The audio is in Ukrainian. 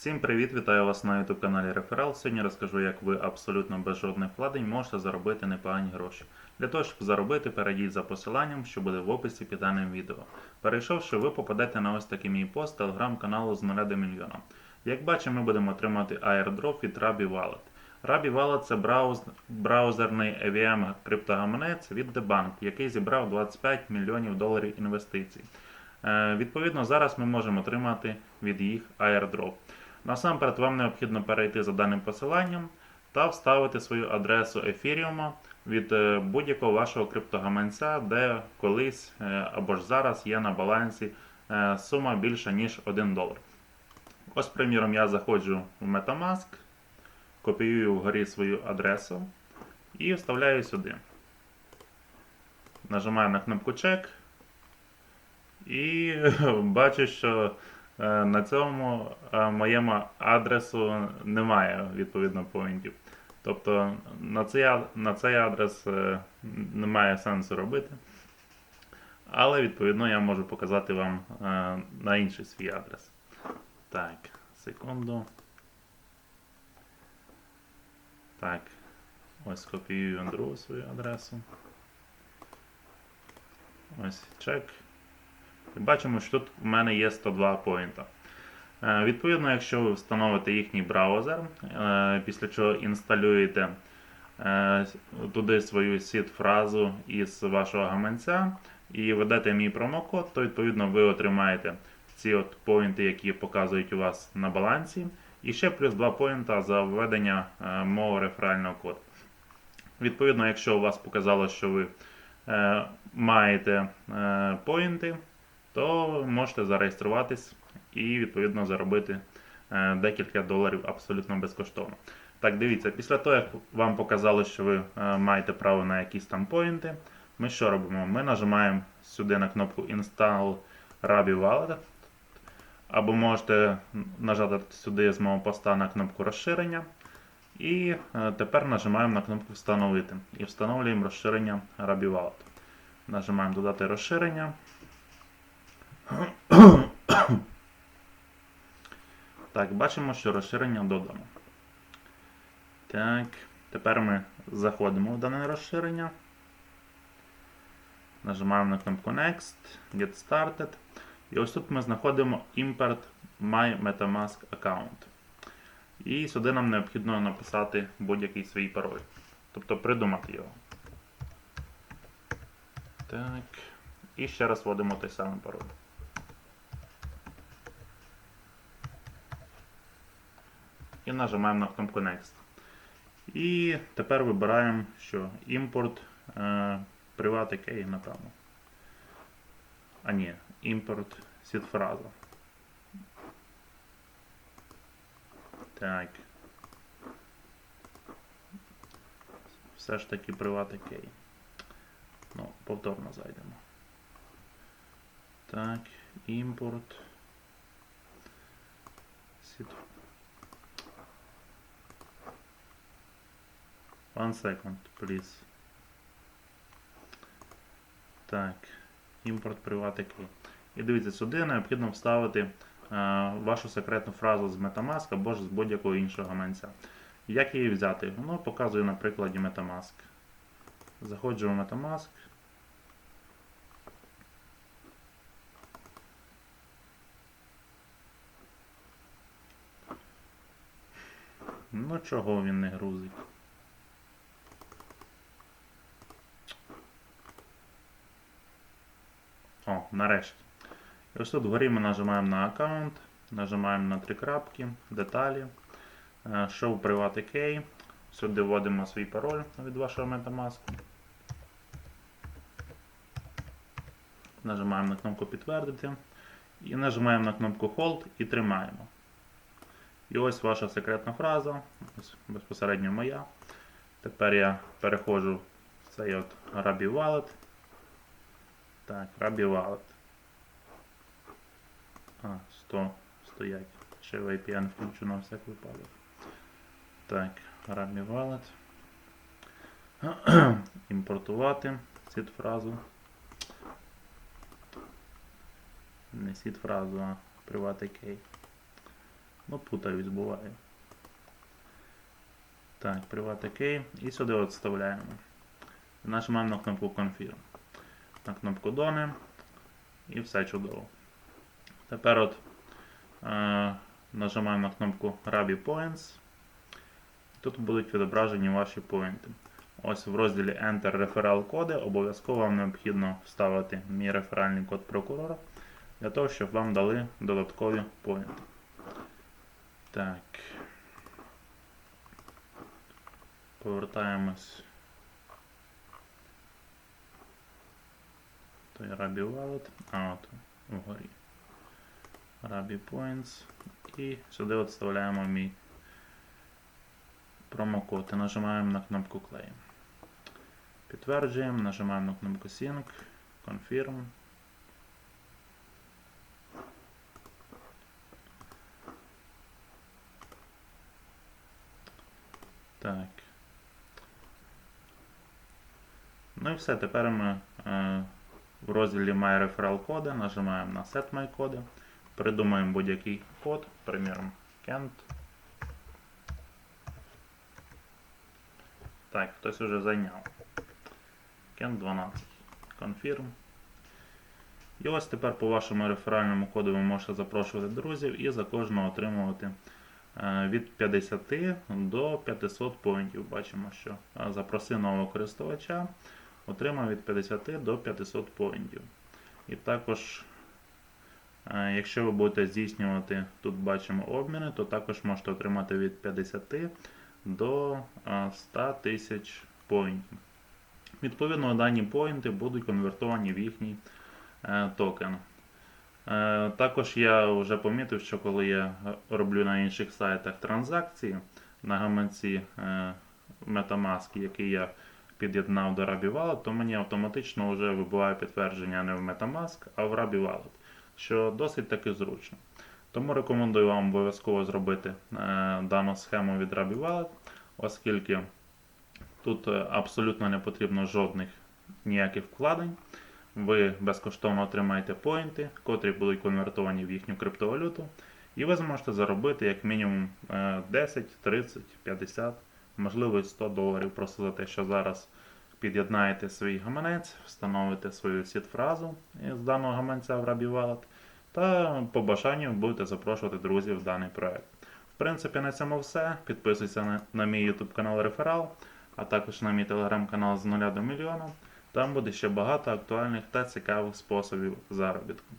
Всім привіт! Вітаю вас на YouTube каналі Реферал. Сьогодні розкажу, як ви абсолютно без жодних вкладень можете заробити непогані гроші. Для того, щоб заробити, перейдіть за посиланням, що буде в описі під даним відео. Перейшовши, ви попадете на ось такий мій пост телеграм-каналу з 0 до мільйона. Як бачимо, ми будемо отримати airdrop від Rabi Wallet. Rabi Wallet це брауз... браузерний EVM криптогаманець від Debank, який зібрав 25 мільйонів доларів інвестицій. Е, Відповідно, зараз ми можемо отримати від їх airdrop. Насамперед, вам необхідно перейти за даним посиланням та вставити свою адресу ефіріума від е, будь-якого вашого криптогаманця, де колись е, або ж зараз є на балансі е, сума більша ніж 1 долар. Ось, приміром, я заходжу в Metamask, копіюю вгорі свою адресу і вставляю сюди. Нажимаю на кнопку чек. І бачу, що на цьому е, моєму адресу немає відповідно поінтів. Тобто на цей, на цей адрес е, немає сенсу робити. Але відповідно я можу показати вам е, на інший свій адрес. Так, секунду. Так, ось копіюю другу свою адресу. Ось чек. І бачимо, що тут у мене є 102 поінта. Е, Відповідно, якщо ви встановите їхній браузер, е, після чого інсталюєте е, туди свою сід-фразу із вашого гаманця і введете мій промокод, то відповідно ви отримаєте ці от поінти, які показують у вас на балансі, і ще плюс 2 поінта за введення мого реферального коду. Відповідно, якщо у вас показало, що ви маєте поінти, то можете зареєструватись і відповідно заробити е, декілька доларів абсолютно безкоштовно. Так, дивіться, після того, як вам показало, що ви е, маєте право на якісь там поінти, ми що робимо? Ми нажимаємо сюди на кнопку Install Rabi Wallet, або можете нажати сюди з мого поста на кнопку розширення. І е, тепер нажимаємо на кнопку Встановити і встановлюємо розширення Rabi Wallet. Нажимаємо Додати розширення. Так, бачимо, що розширення додано. Так, тепер ми заходимо в дане розширення. Нажимаємо на кнопку Next, Get Started. І ось тут ми знаходимо Import My Metamask Account. І сюди нам необхідно написати будь-який свій пароль. Тобто придумати його. Так. І ще раз вводимо той самий пароль. І нажимаємо на кнопку Next. І тепер вибираємо, що імпорт Private Key, напевно. А ні, імпорт сідфраза. Так. Все ж таки Private Key. Ну, повторно зайдемо. Так, імпорт. Сід. One second, please. Так, імпорт приватний. І дивіться, сюди необхідно вставити е, вашу секретну фразу з Metamask або ж з будь-якого іншого гаманця. Як її взяти? Ну, показую на прикладі Metamask. Заходжу в Metamask. Ну, чого він не грузить? Нарешті. І ось тут вгорі ми нажимаємо на аккаунт, нажимаємо на три крапки, деталі, е, Show Private Key. Сюди вводимо свій пароль від вашого Metamask. Нажимаємо на кнопку підтвердити. І нажимаємо на кнопку Hold і тримаємо. І ось ваша секретна фраза, ось безпосередньо моя. Тепер я переходжу в цей от Rabi Wallet. Так, Rabi Wallet. А, 100 стоять. Ще VPN включу на всяк випадок. Так, Rabi Wallet. Імпортувати сід фразу. Не сід фразу, а Private Key. Ну, путаюсь, буває. Так, Private Key. І сюди от вставляємо. Нажимаємо на кнопку Confirm. На кнопку Done. І все чудово. Тепер от е, нажимаємо на кнопку Rabi Points. Тут будуть відображені ваші поінти. Ось в розділі Enter реферал коди обов'язково вам необхідно вставити мій реферальний код прокурора для того, щоб вам дали додаткові поінти. Так. Повертаємось. Той Rabi Wallet. А от вгорі. Rabi Points. І сюди от вставляємо мій промокод і нажимаємо на кнопку Claim. Підтверджуємо, нажимаємо на кнопку Sync, Confirm. Так. Ну і все, тепер ми е, в розділі My Referral коди нажимаємо на Set My коди, придумаємо будь-який код, приміром Kent. Так, хтось уже зайняв. Kent 12. Confirm. І ось тепер по вашому реферальному коду ви можете запрошувати друзів і за кожного отримувати е, від 50 до 500 поінтів. Бачимо, що е, запроси нового користувача отримав від 50 до 500 поінтів. І також, якщо ви будете здійснювати, тут бачимо обміни, то також можете отримати від 50 до е, 100 тисяч поінтів. Відповідно, дані поінти будуть конвертовані в їхній е, токен. Е, Також я вже помітив, що коли я роблю на інших сайтах транзакції на гаманці е, Metamask, який я під'єднав до Rabi Wallet, то мені автоматично вже вибиває підтвердження не в Metamask, а в Rabi Wallet, що досить таки зручно. Тому рекомендую вам обов'язково зробити е, дану схему від Rabi Wallet, оскільки тут е, абсолютно не потрібно жодних ніяких вкладень. Ви безкоштовно отримаєте поінти, котрі будуть конвертовані в їхню криптовалюту, і ви зможете заробити як мінімум е, 10, 30, 50, можливо і 100 доларів просто за те, що зараз під'єднаєте свій гаманець, встановите свою сід-фразу з даного гаманця в Rabi Wallet, та по бажанню будете запрошувати друзів в даний проект. В принципі, на цьому все. Підписуйся на, на мій YouTube канал Реферал, а також на мій телеграм-канал з 0 до мільйона. Там буде ще багато актуальних та цікавих способів заробітку.